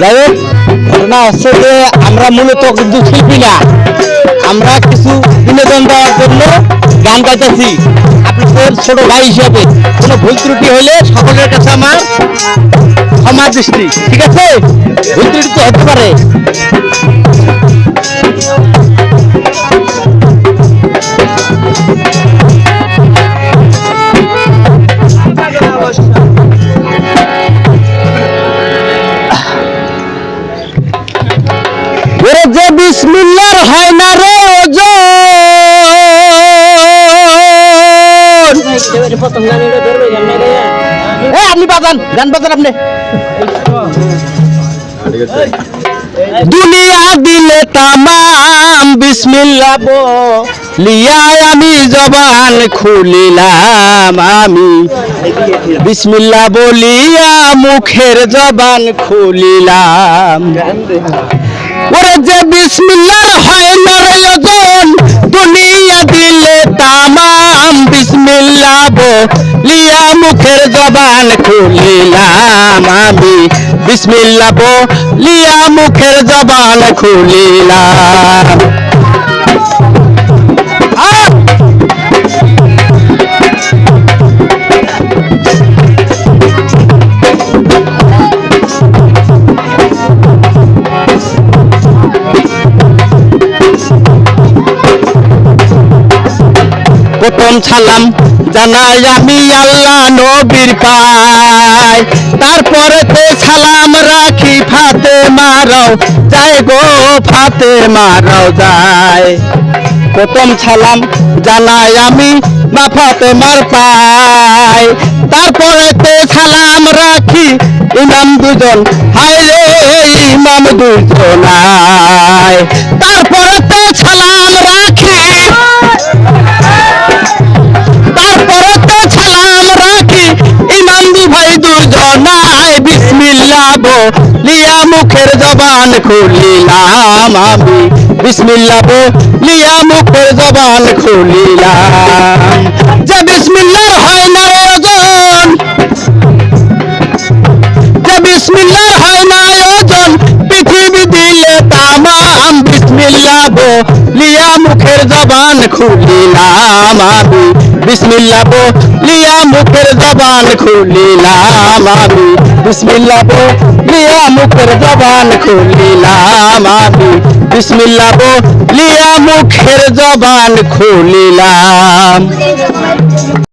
যাই ঘটনা হচ্ছে যে আমরা মূলত কিন্তু শিল্পী না। আমরা কিছু বিনোদন দেওয়ার জন্য গান গাইতেছি। আপনাদের ছোট ভাই হিসাবে কোনো ভুল ত্রুটি হলে সকলের কাছে আমার ক্ষমা দৃষ্টি, ঠিক আছে? ভুল ত্রুটি তো হতে পারে। ওরে যে বিসমিল্লার হয় না রে এ, আপনি বাজান, গান বাজান আপনি। দুনিয়া দিলে তামাম বিসমিল্লা লিয়ায় আমি জবান খুলিলাম আমি। বিসমিল্লা বলিয়া মুখের জবান খুলিলাম। ওরে যে বিসমিল্লার হয় না রে ওজন দুনিয়া দিলে তামাম বিসমিল্লা বলিয়া মুখের জবান খুলিলাম আমি। বিসমিল্লা বলিয়া মুখের জবান খুলিলাম। প্রথম ছালাম জানাই আমি আল্লাহ নবীর পাই তারপরে তো সালাম রাখি ফাতে মারাও যায় গো ফাতে মারাও যায় প্রথম ছালাম জানাই আমি মা ফাতে মার পাই তারপরে তো সালাম রাখি ইমাম দুজন হাই রে ইমাম দুজন আয় বিসমিল্লা লিয়া মুখের জবান খুলিলাম আমি। বিসমিল্লা লিয়া মুখের জবান খুলিলাম। যে বিসমিল্লার হয় না ওজন যে বিসমিল্লার হয় না ওজন পৃথিবী দিলে তামাম বিসমিল্লা লিয়া মুখের জবান খুলিলাম আমি। বিসমিল্লা লিয়া মুখের জবান খুলিলাম আমি। বিসমিল্লা লিয়া মুখের জবান খুলিলাম আমি। বিসমিল্লা লিয়া মুখের জবান খুলিলাম।